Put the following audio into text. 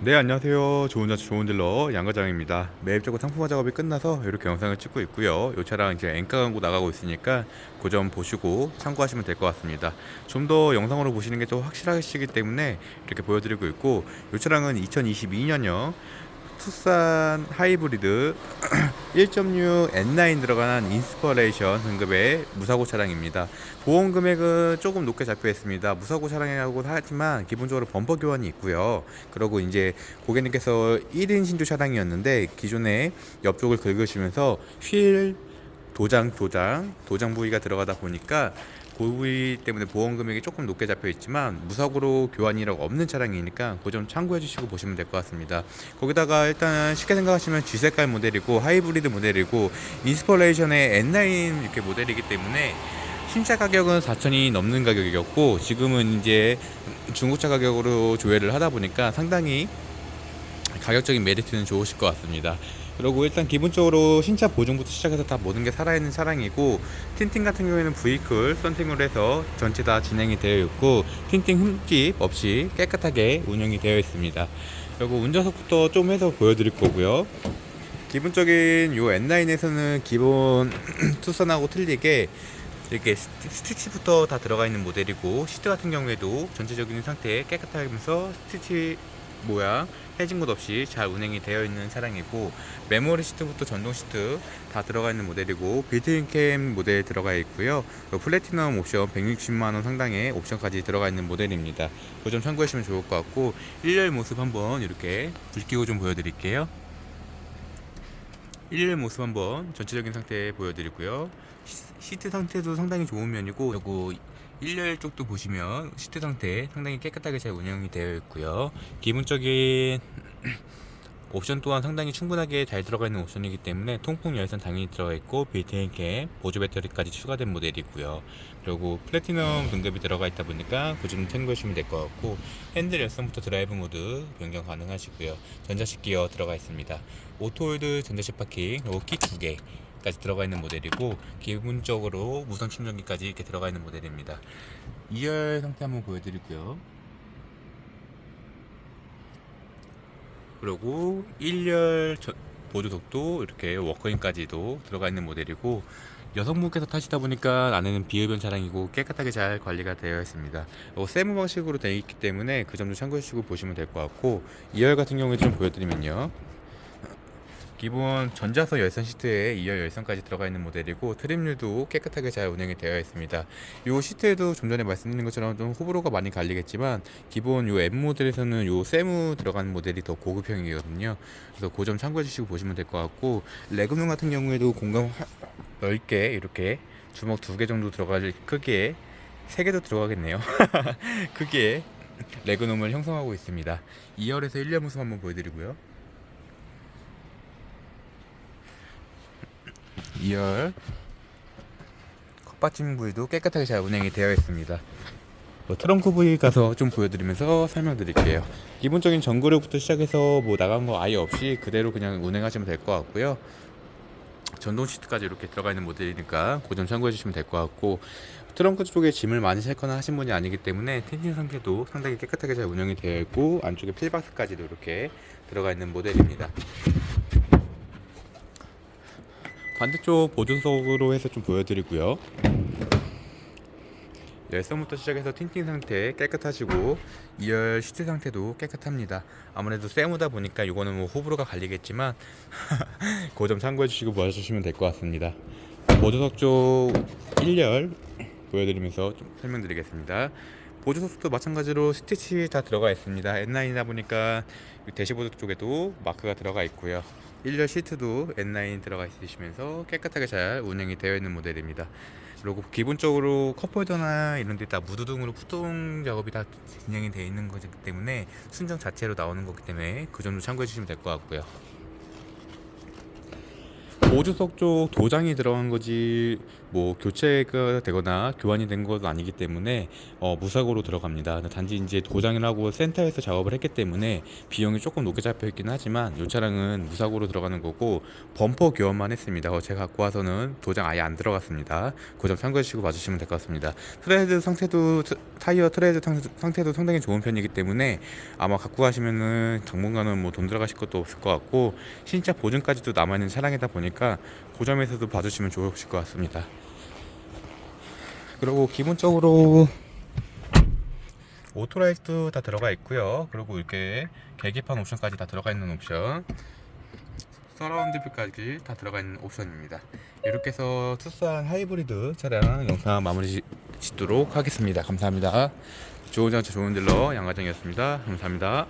네 안녕하세요. 좋은 자차 좋은 딜러 양과장입니다. 매입적으로 상품화 작업이 끝나서 이렇게 영상을 찍고 있고요. 이 차량 이제 엔가 광고 나가고 있으니까 그 점 보시고 참고하시면 될 것 같습니다. 좀 더 영상으로 보시는 게 더 확실하시기 때문에 이렇게 보여드리고 있고 이 차량은 2022년형 투싼 하이브리드 1.6 N9 들어간 인스퍼레이션 등급의 무사고 차량입니다. 보험 금액은 조금 높게 잡혀 있습니다. 무사고 차량이라고 하지만 기본적으로 범퍼 교환이 있고요. 그리고 이제 고객님께서 1인 신조 차량이었는데 기존에 옆쪽을 긁으시면서 휠 도장 도장 도장 부위가 들어가다 보니까 그 부위 때문에 보험 금액이 조금 높게 잡혀 있지만 무사고로 교환이라고 없는 차량이니까 그 점 참고해 주시고 보시면 될 것 같습니다. 거기다가 일단 쉽게 생각하시면 G 색깔 모델이고 하이브리드 모델이고 인스퍼레이션의 N9 이렇게 모델이기 때문에 신차 가격은 4천이 넘는 가격이었고 지금은 이제 중고차 가격으로 조회를 하다 보니까 상당히 가격적인 메리트는 좋으실 것 같습니다. 그리고 일단 기본적으로 신차 보증부터 시작해서 다 모든 게 살아있는 차량이고 틴팅 같은 경우에는 브이클 썬팅으로 해서 전체 다 진행이 되어 있고 틴팅 흠집 없이 깨끗하게 운영이 되어 있습니다. 그리고 운전석부터 좀 해서 보여드릴 거고요. 기본적인 요 N9에서는 기본 투선하고 틀리게 이렇게 스티- 스티치부터 다 들어가 있는 모델이고 시트 같은 경우에도 전체적인 상태 깨끗하면서 스티치 모양 해진 곳 없이 잘 운행이 되어 있는 차량이고 메모리 시트부터 전동 시트 다 들어가 있는 모델이고 빌트인 캠 모델 들어가 있고요. 플래티넘 옵션 160만 원 상당의 옵션까지 들어가 있는 모델입니다. 그점 참고하시면 좋을 것 같고 1열 모습 한번 이렇게 불 끼고 좀 보여드릴게요. 1열 모습 한번 전체적인 상태 보여드리고요. 시- 시트 상태도 상당히 좋은 면이고 그리고 1열 쪽도 보시면 시트 상태 상당히 깨끗하게 잘 운영이 되어 있고요. 기본적인 옵션 또한 상당히 충분하게 잘 들어가 있는 옵션이기 때문에 통풍 열선 당연히 들어가 있고 빌트인 캠, 보조 배터리까지 추가된 모델이고요. 그리고 플래티넘 등급이 들어가 있다 보니까 그 점 참고해 주시면 될 것 같고 핸들 열선부터 드라이브 모드 변경 가능하시고요. 전자식 기어 들어가 있습니다. 오토홀드 전자식 파킹 그리고 키두개 까지 들어가 있는 모델이고 기본적으로 무선 충전기까지 이렇게 들어가 있는 모델입니다. 2열 상태 한번 보여드릴게요. 그리고 1열 보조석도 이렇게 워커인까지도 들어가 있는 모델이고 여성분께서 타시다 보니까 안에는 비흡연 차량이고 깨끗하게 잘 관리가 되어 있습니다. 어, 세무 방식으로 되어 있기 때문에 그 점도 참고해 주시고 보시면 될 것 같고 2열 같은 경우에 좀 보여드리면요. 기본 전자석 열선 시트에 2열 열선까지 들어가 있는 모델이고 트림률도 깨끗하게 잘 운영이 되어 있습니다. 이 시트에도 좀 전에 말씀드린 것처럼 좀 호불호가 많이 갈리겠지만 기본 요 M 모델에서는 요 세무 들어가는 모델이 더 고급형이거든요. 그래서 그 점 참고해 주시고 보시면 될 것 같고 레그룸 같은 경우에도 공간 화- 넓게 이렇게 주먹 두 개 정도 들어갈 크기에 세 개도 들어가겠네요. 크기에 레그룸을 형성하고 있습니다. 2열에서 1열 모습 한번 보여드리고요. 2열 컵받침 부위도 깨끗하게 잘 운행이 되어 있습니다. 뭐 트렁크 부위 가서 좀 보여드리면서 설명드릴게요. 기본적인 전구력부터 시작해서 뭐 나간 거 아예 없이 그대로 그냥 운행하시면 될 것 같고요. 전동 시트까지 이렇게 들어가 있는 모델이니까 그 점 참고해 주시면 될 것 같고 트렁크 쪽에 짐을 많이 싣거나 하신 분이 아니기 때문에 텐션 상태도 상당히 깨끗하게 잘 운영이 되어 있고 안쪽에 필박스까지도 이렇게 들어가 있는 모델입니다. 반대쪽 보조석으로 해서 좀 보여드리고요. 열선부터 시작해서 틴팅 상태 깨끗하시고 2열 시트 상태도 깨끗합니다. 아무래도 세무다 보니까 이거는 뭐 호불호가 갈리겠지만 그 점 참고해 주시고 봐주시면 될 것 같습니다. 보조석 쪽 1열 보여드리면서 좀 설명드리겠습니다. 보조석도 마찬가지로 스티치 다 들어가 있습니다. N9이다 보니까 이 대시보드 쪽에도 마크가 들어가 있고요. 1열 시트도 N9 들어가 있으시면서 깨끗하게 잘 운영이 되어 있는 모델입니다. 그리고 기본적으로 컵홀더나 이런 데 다 무드등으로 푸동 작업이 다 진행이 되어 있는 거기 때문에 순정 자체로 나오는 거기 때문에 그 점도 참고해 주시면 될 것 같고요. 보조석 쪽 도장이 들어간 거지 뭐 교체가 되거나 교환이 된 것은 아니기 때문에 어, 무사고로 들어갑니다. 단지 이제 도장이라고 센터에서 작업을 했기 때문에 비용이 조금 높게 잡혀 있긴 하지만 이 차량은 무사고로 들어가는 거고 범퍼 교환만 했습니다. 어, 제가 갖고 와서는 도장 아예 안 들어갔습니다. 그 점 참고해 주시고 봐주시면 될 것 같습니다. 트레드 상태도 트- 타이어 트레드 상- 상태도 상당히 좋은 편이기 때문에 아마 갖고 가시면은 당분간은 뭐 돈 들어가실 것도 없을 것 같고 신차 보증까지도 남아 있는 차량이다 보 니까 그 점에서도 봐주시면 좋으실 것 같습니다. 그리고 기본적으로 오토라이트 다 들어가 있고요. 그리고 이렇게 계기판 옵션까지 다 들어가 있는 옵션. 서라운드 뷰까지 다 들어가 있는 옵션입니다. 이렇게 해서 투싼 하이브리드 차량 영상 마무리 짓도록 하겠습니다. 감사합니다. 좋은 장차 좋은 딜러 양과장이었습니다. 감사합니다.